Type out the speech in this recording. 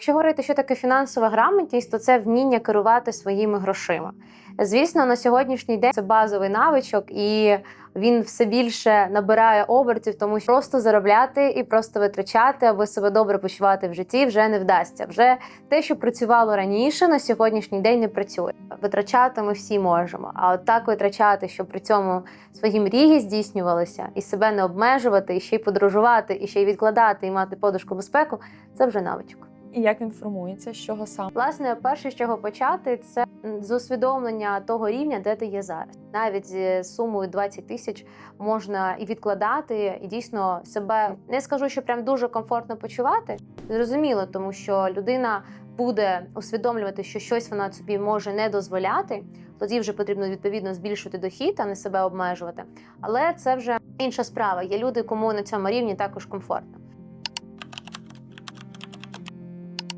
Якщо говорити, що таке фінансова грамотність, то це вміння керувати своїми грошима. Звісно, на сьогоднішній день це базовий навичок, і він все більше набирає обертів, тому що просто заробляти і просто витрачати, аби себе добре почувати в житті, вже не вдасться. Вже те, що працювало раніше, на сьогоднішній день не працює. Витрачати ми всі можемо. А от так витрачати, щоб при цьому свої мрії здійснювалися, і себе не обмежувати, і ще й подорожувати, і ще й відкладати, і мати подушку безпеку це вже навичок. І як він формується, з чого саме? Власне, перше, з чого почати, це з усвідомлення того рівня, де ти є зараз. Навіть з сумою 20 тисяч можна і відкладати, і дійсно себе не скажу, що прям дуже комфортно почувати. Зрозуміло, тому що людина буде усвідомлювати, що щось вона собі може не дозволяти. Тоді вже потрібно відповідно збільшувати дохід, а не себе обмежувати. Але це вже інша справа. Є люди, кому на цьому рівні також комфортно.